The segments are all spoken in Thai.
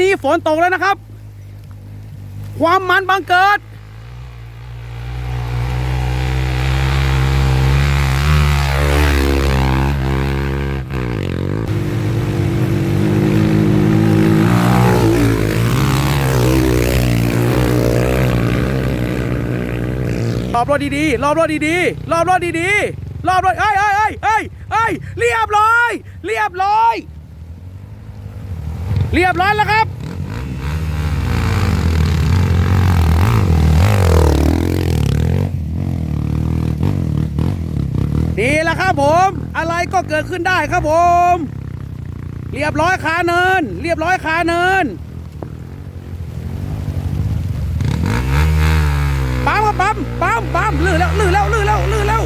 นี้ฝนตกแล้วนะครับ ความมันบังเกิด รอบรถดีๆ รอบรถดีๆ รอบรถดีๆ รอบรถเอ้ยเอ้ยเอ้ยเอ้ยเอ้ยเรียบร้อย เรียบร้อย เรียบร้อยแล้วครับนี่แหละครับผม อะไรก็เกิดขึ้นได้ครับผม เรียบร้อยคาเนิน เรียบร้อยคาเนินปั๊มครับปั๊มปั๊มปั๊มลื่นแล้วลื่นแล้วลื่นแล้วลื่นแล้ว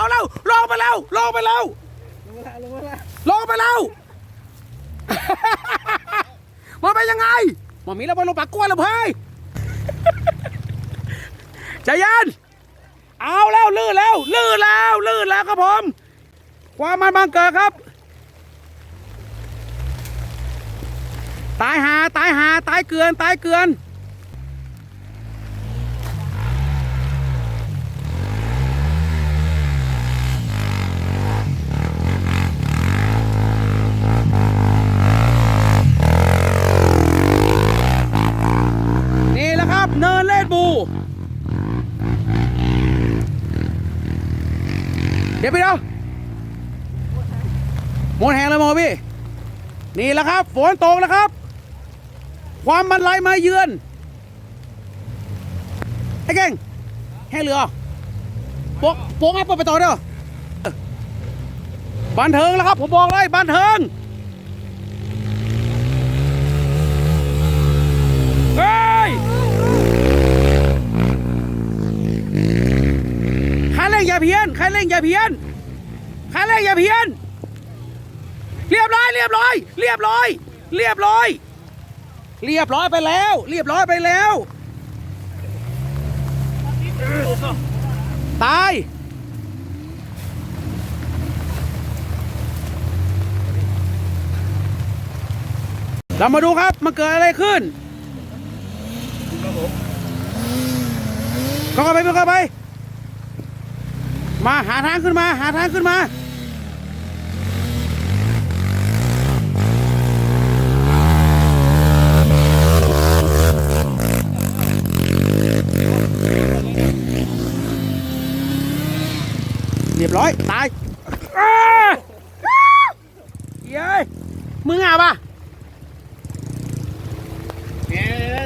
เอาแล้วเอาลงไปแล้วลงไปแล้วลงไปแล้วมันเป็นยังไงมันมีแล้วไปลงปากกล้วยแล้วเฮ้ยใจเย็นเอาแล้วลื่นแล้วลื่นแล้วลื่นแล้วครับผมความมันบังเกิดครับ ตายหาตายหาตายเกลือนตายเกลือน เดี๋ยวไปเดี๋ยวหมดแหงเลยโมพี่ นี่แหละครับ ฝนตกแล้วครับ ความมันไหลมาเยือน ไอ้เก่งแห้งเหลือโป๊กโป๊กให้ปไปต่อเด้อบันเทิงแล้วครับ ผมบอกเลยบันเทิงเฮ้ยคันเร่งอย่าเพี้ยนใคันเร่งอย่าเพี้ยน คันเร่งอย่าเพี้ยน เรียบร้อย เรียบร้อย เรียบร้อย เรียบร้อย เรียบร้อยไปแล้ว เรียบร้อยไปแล้ว ตายเรามาดูครับมันเกิดอะไรขึ้นเข้าไปเข้าไป มาหาทางขึ้นมา หาทางขึ้นมา เรียบร้อย ตายอ้าอ้าเย้ยมึงอะปะแหม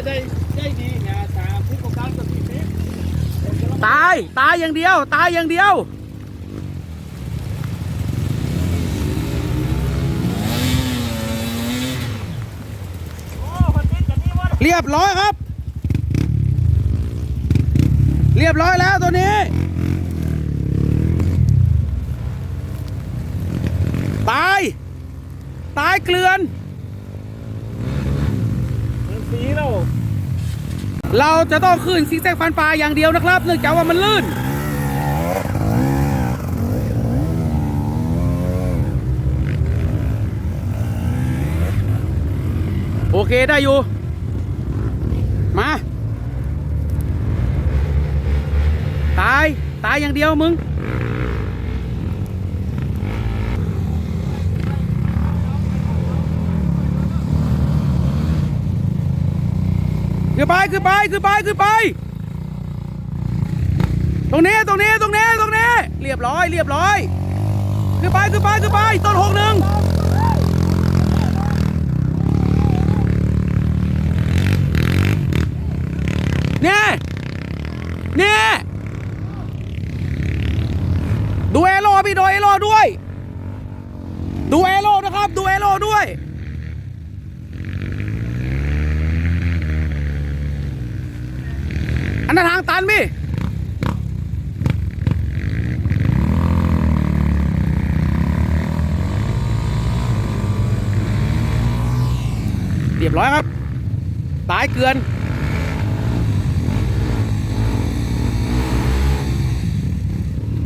ได้ได้ดีนะตามผู้ประกันกับพี่เป๊ก ตาย ตายอย่างเดียว ตายอย่างเดียว เรียบร้อยครับ เรียบร้อยแล้วตัวนี้ ตาย ตายเกลือนสีแล้ว เราจะต้องขึ้นซิกแซกฟันปลาอย่างเดียวนะครับ เนื่องจากว่ามันลื่น โอเคได้อยู่ มา ตาย ตายอย่างเดียวมึง ขึ้นไปขึ้นไปขึ้นไปขึ้นไป ตรงนี้ตรงนี้ตรงนี้ตรงนี้ เรียบร้อยเรียบร้อยขึ้นไปขึ้นไปขึ้นไปต้นหกหนึ่งเนี่ยเนี่ยดูเอโร่พี่ดูเอโร่ด้วย ดูเอโร่นะครับ ดูเอโร่ด้วย นนั้นทางตันพี่เรียบร้อยครับตายเกลือน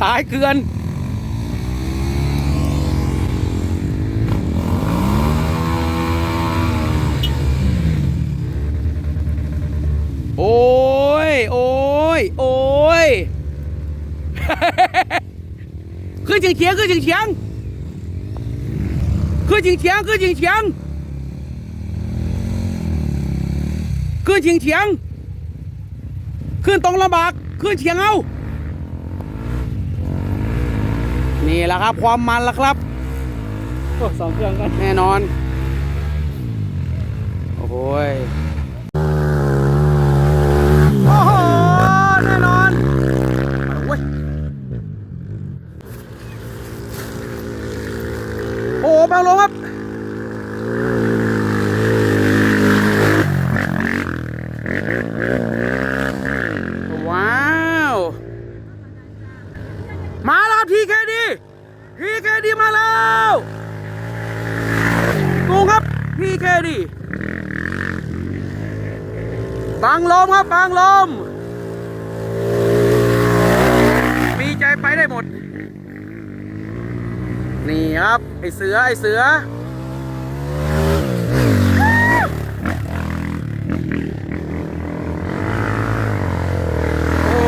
ตายเกลือน โอ้ย ขึ้นเฉียงเฉียงขึ้นเฉียงเฉียงขึ้นเฉียงเฉียงขึ้นเฉียงเฉียงขึ้นเฉียงเฉียงขึ้นตรงลำบากขึ้นเฉียงเอานี่แหละครับ ความมันละครับโอ้สองเครื่องกันแน่นอน โอ้โหย มครับบางลม มีใจไปได้หมด นี่ครับ ไอเสือไอเสือ โอ้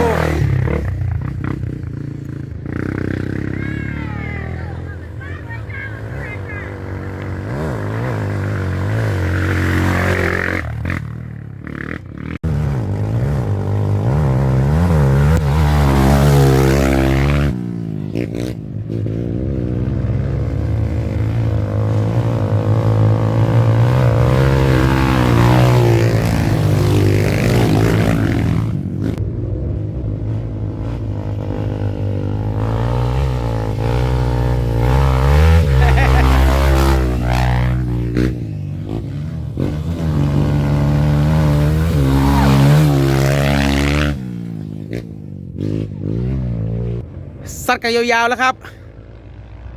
สัตว์ กันยาวๆแล้วครับ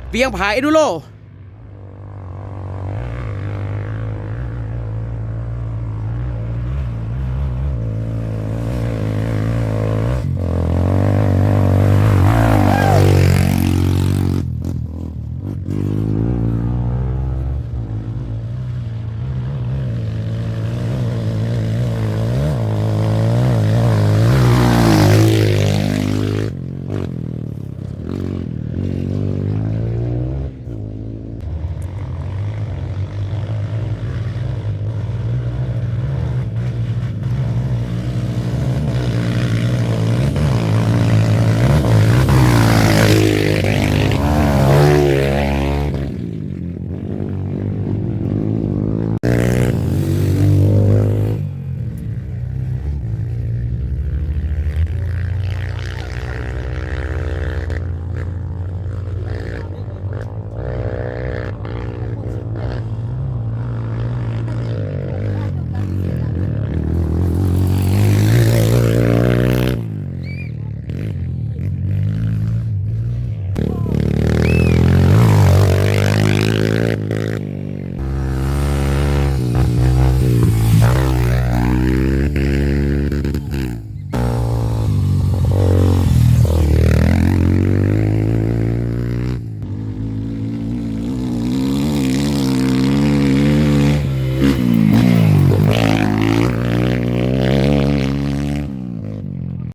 เบียงผายเอดูโล